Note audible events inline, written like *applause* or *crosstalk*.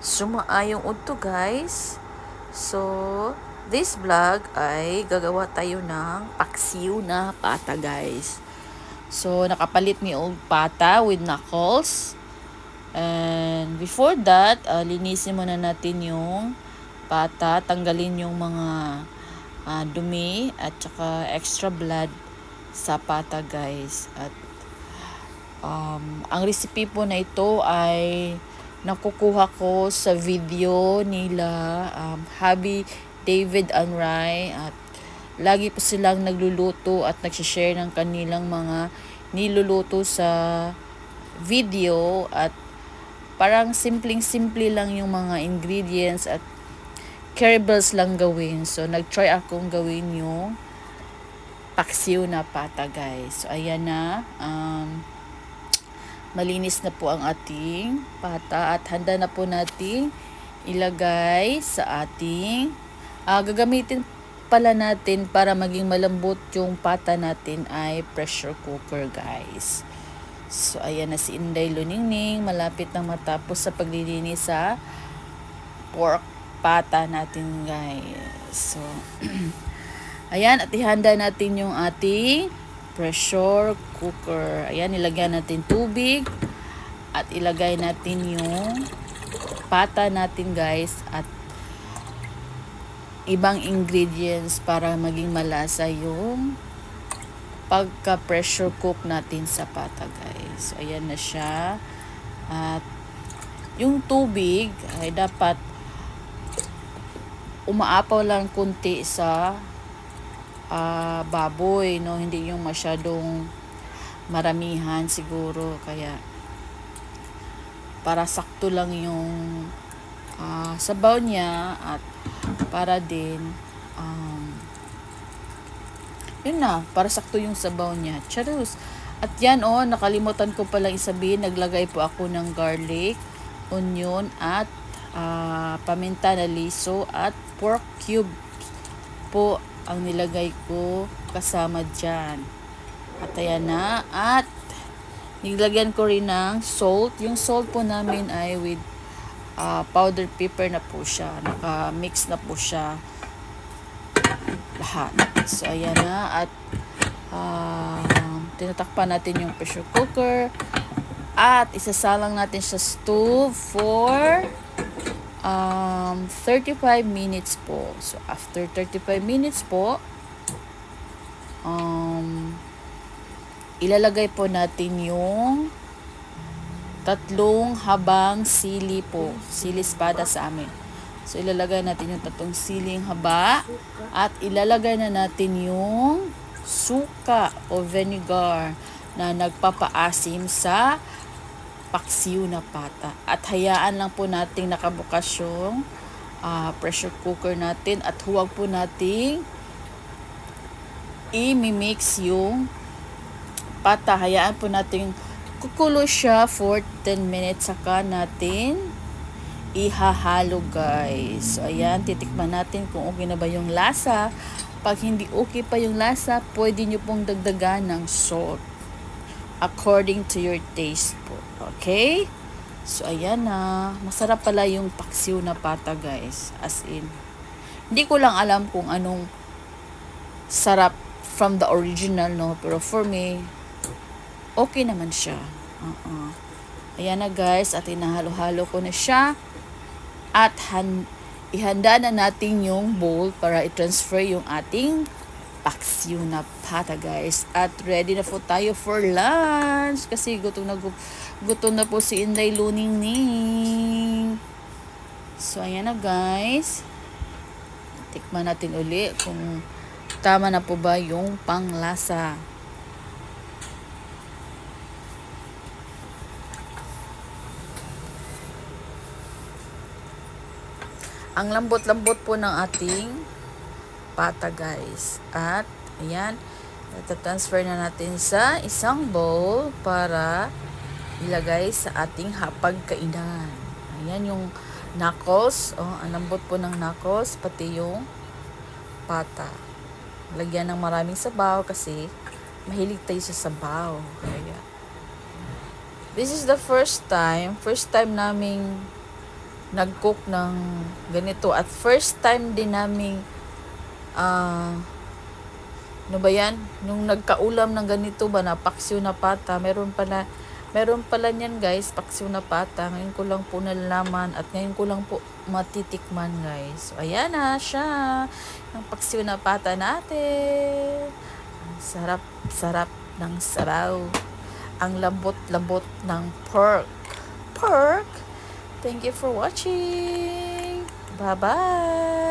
sumaayong udto guys. So, this vlog ay gagawa tayo ng paksiw na pata guys. So, nakapalit ni old pata with knuckles. And before that, uh, linisin muna natin yung pata, tanggalin yung mga uh, dumi at saka extra blood sa pata guys. At um, ang recipe po na ito ay nakukuha ko sa video nila um, Habi David and Rai at lagi po silang nagluluto at nagsishare ng kanilang mga niluluto sa video at parang simpleng-simple lang yung mga ingredients at caribals lang gawin. So, nag-try akong gawin yung paksiw na pata, guys. So, ayan na. Um, malinis na po ang ating pata at handa na po natin ilagay sa ating uh, gagamitin pala natin para maging malambot yung pata natin ay pressure cooker guys. So, ayan na si Inday Luningning. Malapit nang matapos sa paglilinis sa pork pata natin, guys. So, *clears throat* ayan. At ihanda natin yung ating pressure cooker. Ayan, ilagay natin tubig. At ilagay natin yung pata natin, guys. At ibang ingredients para maging malasa yung pagka pressure cook natin sa pata guys. So, ayan na siya. At yung tubig ay dapat umaapaw lang kunti sa uh, baboy, no? Hindi yung masyadong maramihan siguro. Kaya para sakto lang yung uh, sabaw niya at para din yun na, para sakto yung sabaw niya. Charus. At yan oh, nakalimutan ko palang isabihin, naglagay po ako ng garlic, onion at uh, paminta na liso at pork cube po ang nilagay ko kasama dyan. At ayan na. At nilagyan ko rin ng salt. Yung salt po namin ay with uh, powdered pepper na po siya. Naka-mix na po siya lahat. So, ayan na. At, uh, tinatakpan natin yung pressure cooker. At, isasalang natin sa stove for um, 35 minutes po. So, after 35 minutes po, um, ilalagay po natin yung tatlong habang sili po. Sili espada sa amin. So, ilalagay natin yung tatong siling haba at ilalagay na natin yung suka o vinegar na nagpapaasim sa paksiw na pata. At hayaan lang po nating nakabukas yung uh, pressure cooker natin at huwag po nating i-mix yung pata. Hayaan po nating kukulo siya for 10 minutes saka natin ihahalo guys. So ayan, titikman natin kung okay na ba yung lasa. Pag hindi okay pa yung lasa, pwede nyo pong dagdagan ng salt. According to your taste po. Okay? So ayan na. Masarap pala yung paksiw na pata guys. As in. Hindi ko lang alam kung anong sarap from the original no. Pero for me, okay naman siya. Uh-uh. Ayan na guys. At inahalo-halo ko na siya. At han ihanda na natin yung bowl para i-transfer yung ating paksiw na pata guys. At ready na po tayo for lunch. Kasi gutom na, gutom na po si Inday Luning Ning. So ayan na guys. Tikman natin uli kung tama na po ba yung panglasa. Ang lambot-lambot po ng ating pata guys. At ayan, itatransfer na natin sa isang bowl para ilagay sa ating hapagkainan. Ayan yung knuckles. Oh, ang lambot po ng knuckles, pati yung pata. Lagyan ng maraming sabaw kasi mahilig tayo sa sabaw. Kaya, this is the first time, first time naming nag-cook ng ganito. At first time din namin, ah, ano ba yan? Nung nagkaulam ng ganito ba na paksiw na pata, meron pala, meron pala niyan guys, paksiw na pata. Ngayon ko lang po nalalaman at ngayon ko lang po matitikman guys. So, ayan na siya. Yung paksiw na pata natin. Sarap, sarap ng sabaw. Ang lambot-lambot ng pork. Pork? Thank you for watching. Bye-bye.